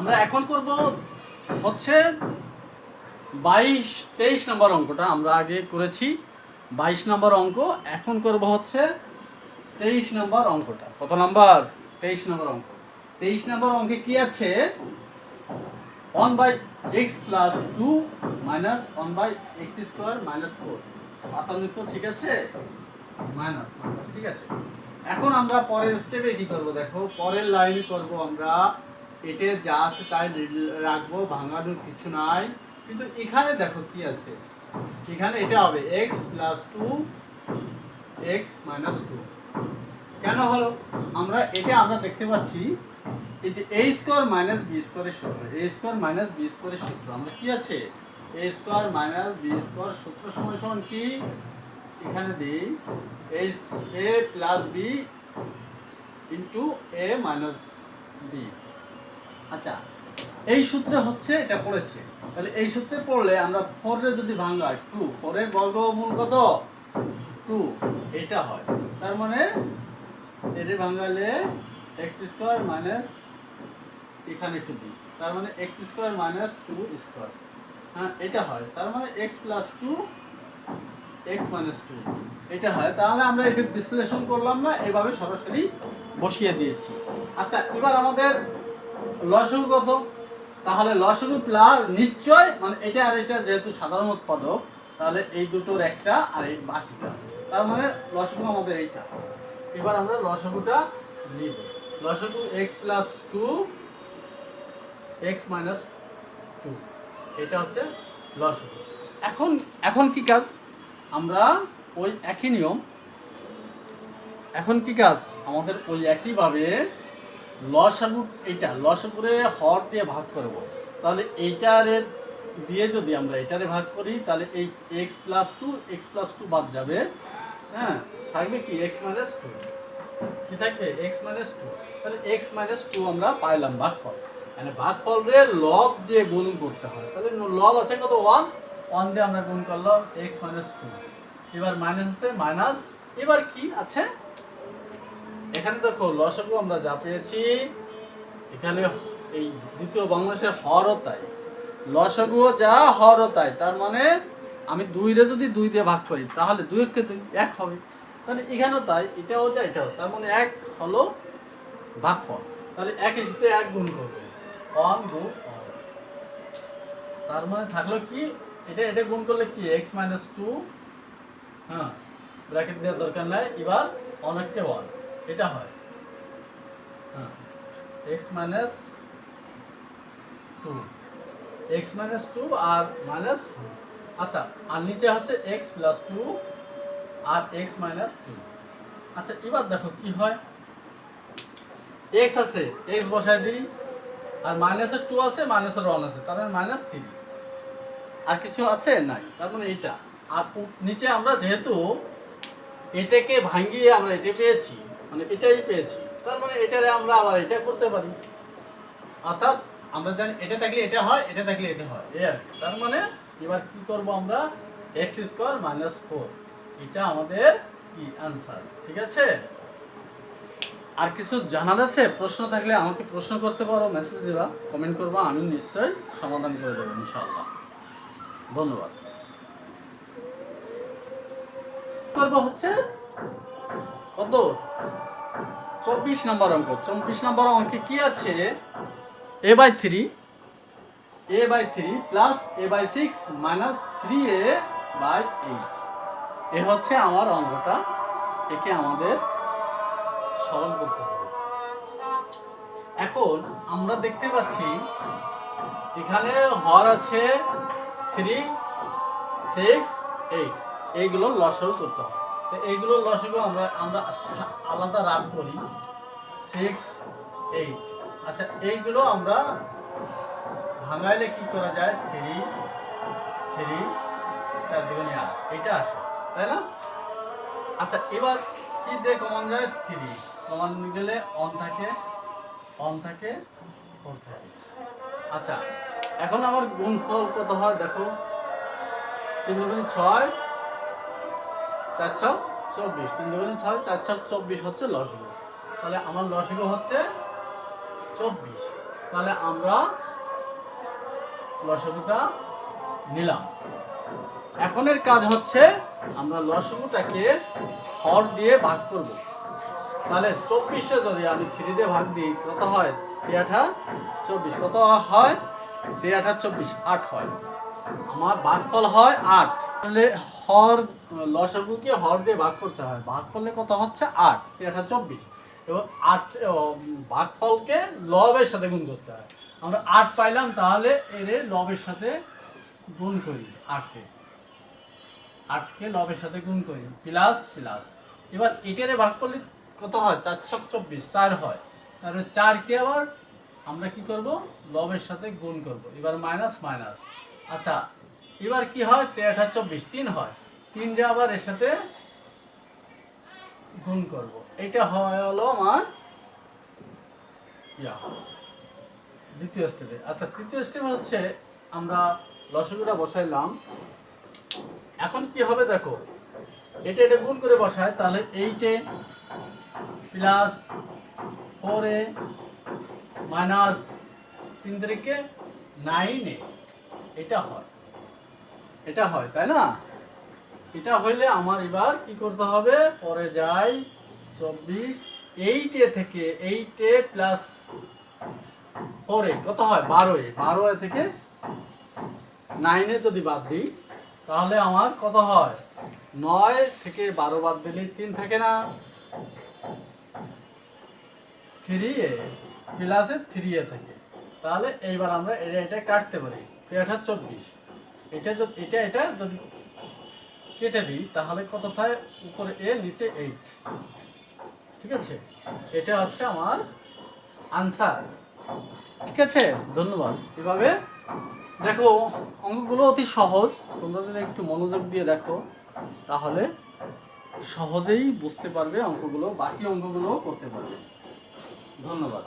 আমরা এখন করব হচ্ছে বাইশ, তেইশ নম্বর অঙ্কটা। আমরা আগে করেছি বাইশ নম্বর অঙ্ক, এখন করব হচ্ছে তেইশ নম্বর অঙ্কটা। কত নাম্বার? তেইশ নম্বর অঙ্ক। তেইশ নম্বর অঙ্কে কি আছে? One by x plus two minus one by x square minus four পাতান্বিত ঠিক আছে? মাইনাস মাইনাস ঠিক আছে? এখন আমরা পরের স্টেপে কি করব? দেখো, পরের লাইন করব আমরা এটে যা আছে তাই রাখব, ভাঙানোর কিছু নাই। কিন্তু এখানে দেখো কি আছে? এখানে এটা হবে x plus two x minus two কেন হলো? আমরা এটা আমরা দেখতে পাচ্ছি, এই যে এ স্কোয়ার মাইনাস বি স্কোয়ারের সূত্র। এ স্কোয়ার মাইনাস বি স্কোয়ারের সূত্র। আমরা কি আছে? A square minus b square সূত্র সমান সমান কি? এখানে দিই a plus b into a minus b আচ্ছা এই সূত্রে হচ্ছে, এটা পড়েছে। তাহলে এই সূত্রে পড়লে আমরা ফোরে যদি ভাঙাই টু ফোরের বর্গমূল কত? টু এটা হয়। তার মানে এটা ভাঙালে এক্স স্কোয়ার মাইনাস এখানে টু বি তার মানে x square minus two square হ্যাঁ এটা হয়। তার মানে x plus two x minus two এটা হয়। তাহলে আমরা এটা বিশ্লেষণ করলাম না, এভাবে সরাসরি বসিয়ে দিয়েছি। আচ্ছা এবার আমাদের লসগু কত? তাহলে লসগু প্লাস নিশ্চয় মানে এটা আর এটা যেহেতু সাধারণ উৎপাদক, তাহলে এই দুটোর একটা আর এই বাকিটা। তার মানে লসগু আমাদের এইটা। এবার আমরা লসগুটা নিব। লসগু x plus two, x minus two. এটা হচ্ছে লসগু এখন এখন কি কাজ? আমরা ওই একই নিয়ম। এখন কি কাজ? আমাদের ওই একইভাবে লসাগু এইটা, লসাগুরে হর দিয়ে ভাগ করব। তাহলে এইটারে দিয়ে যদি আমরা এটারে ভাগ করি, তাহলে এই x plus two x plus two বাদ যাবে। হ্যাঁ থাকবে কি? এক্স মাইনাস টু কি থাকবে? এক্স মাইনাস টু তাহলে এক্স মাইনাস টু আমরা পাইলাম ভাগ ভাগফল। মানে ভাগ ভাগফলরে লব দিয়ে গুণ করতে হয়। তাহলে লব আছে কত? ওয়ান ওয়ান দিয়ে আমরা গুণ করলাম এক্স মাইনাস টু এবার মাইনাস আছে মাইনাস এবার কি আছে? এখানে দেখো, লসাগু আমরা যা পেয়েছি, এখানে এই দ্বিতীয় বাংলাদেশের হরও তাই। লসাগুও যা হরও তাই। তার মানে আমি দুইরে যদি দুই দিয়ে ভাগ করি, তাহলে দুই একে দুই, এক হবে। তাহলে এখানেও তাই, এটাও যা, এটাও। তার মানে এক হলো ভাগ ভাগফল। তাহলে একের সাথে এক গুণ করবে। ওয়ান গুণ। তার মানে থাকল কি, এটা এটা গুণ করলে কি এক্স মাইনাস টু হ্যাঁ ব্র্যাকেট দেওয়ার দরকার নাই। এবার অনেকটা ওয়ান এটা হয়। হ্যাঁ। X minus two x minus two আর মাইনাস আচ্ছা আর নিচে হচ্ছে এক্স প্লাস টু আর এক্স মাইনাস টু আচ্ছা এবার দেখো কি হয়। এক্স আছে এক্স বসাই দিই, আর মাইনাসের টু আছে মাইনাসের ওয়ান আছে, তার মানে মাইনাস থ্রি আর কিছু আছে? নাই, তার মানে এইটা। আর নিচে আমরা যেহেতু এটাকে ভাঙিয়ে আমরা এটা পেয়েছি মানে এটাই পেয়েছি। তার মানে এটারে আমরা আবার এটা করতে পারি। অর্থাৎ আমরা জানি এটা থাকলে এটা হয় এটা থাকলে এটা হয়। এই আর। তার মানে এবার কি করব আমরা? এক্স স্কোয়ার মাইনাস ফোর এটা আমাদের কি আনসার ঠিক আছে? আর কিছু জানার আছে? প্রশ্ন থাকলে আমাকে প্রশ্ন করতে পারো মেসেজ দিবা। কমেন্ট করবা আমি নিশ্চয়ই সমাধান করে দেবো ইনশাআল্লাহ। ধন্যবাদ। করব হচ্ছে কত? চব্বিশ নম্বর অঙ্ক। চব্বিশ নম্বর অঙ্কে কি আছে? A by three a by three plus a by six minus three a by eight a হচ্ছে আমার অঙ্কটা। একে আমাদের স্মরণ করতে হবে। এখন আমরা দেখতে পাচ্ছি, এখানে হর আছে থ্রি সিক্স এইট এইগুলো লসাগু করতে হবে। তো এইগুলো লসাগু আমরা আমরা আলাদা রান করি। সিক্স এইট আচ্ছা এইগুলো আমরা ভাঙাইলে কি করা যায়? থ্রি থ্রি চার দিগুণে আট। এইটা আসে, তাই না? আচ্ছা এবার কি দিয়ে কমান যায়? থ্রি কমান গেলে অন থাকে অন থাকে ফোর থাকে। আচ্ছা এখন আমার গুণফল কত হয়? দেখো, তিন ছয় চার ছ চব্বিশ। তিন দুগুণে ছয় চার ছ চব্বিশ হচ্ছে লসগু তাহলে আমার লসগু হচ্ছে চব্বিশ। তাহলে আমরা লসগুটা নিলাম। এখনের কাজ হচ্ছে আমরা লসগুটাকে হর দিয়ে ভাগ করব। তাহলে চব্বিশে যদি আমি থ্রি দিয়ে ভাগ দিই, কত হয়? আঠা চব্বিশ। কত হয়? আঠা চব্বিশ, আট হয়। আমার ভাগফল হয় আট। তাহলে হর, লসগুকে হর দিয়ে ভাগ করতে হয়। ভাগ করলে কত হচ্ছে? আট। আঠা চব্বিশ। এবং আট ভাগফলকে লবের সাথে গুণ করতে হয়। আমরা আট পাইলাম, তাহলে এর লবের সাথে গুণ করি, আটকে। আটকে লবের সাথে গুণ করি, প্লাস প্লাস। এবার এটারে ভাগ করলে কত হয়? চার, ছক, চব্বিশ। চার হয়। তাহলে চারকে আবার আমরা কি করব? লবের সাথে গুণ করব। এবার মাইনাস মাইনাস। আচ্ছা এবার কি হয়? তেরোটা চব্বিশ, তিন হয়। তিন যে আবার এর সাথে গুণ করব। এটা হয় হলো আমার দ্বিতীয় স্টেপে আচ্ছা তৃতীয় স্টেপ হচ্ছে আমরা লসগুটা বসাইলাম। এখন কি হবে দেখো? এটা এটা গুণ করে বসায়, তাহলে এইটে প্লাস ফোর এ মাইনাস তিন তারিখে নাইনে এটা হয়। এটা হয়, তাই না? এটা হইলে আমার এবার কি করতে হবে? পরে যাই, চব্বিশ এইট এ থেকে এইটে প্লাস ফোরে কত হয়? বারোয় বারোয় থেকে নাইনে যদি বাদ দিই, তাহলে আমার কত হয়? নয় থেকে বারো বাদ দিলে তিন থাকে না। থ্রি এ প্লাসে থ্রি এ থাকে। তাহলে এইবার আমরা এটা এটা কাটতে পারি। এটা চব্বিশ। এটা যদি এটা এটা যদি কেটে দিই, তাহলে কত থাকে উপরে এ, নিচে এইট ঠিক আছে? এটা হচ্ছে আমার আনসার ঠিক আছে? ধন্যবাদ। এভাবে দেখো, অঙ্কগুলো অতি সহজ। তোমরা যদি একটু মনোযোগ দিয়ে দেখো, তাহলে সহজেই বুঝতে পারবে অঙ্কগুলো, বাকি অঙ্কগুলোও করতে পারবে। ধন্যবাদ।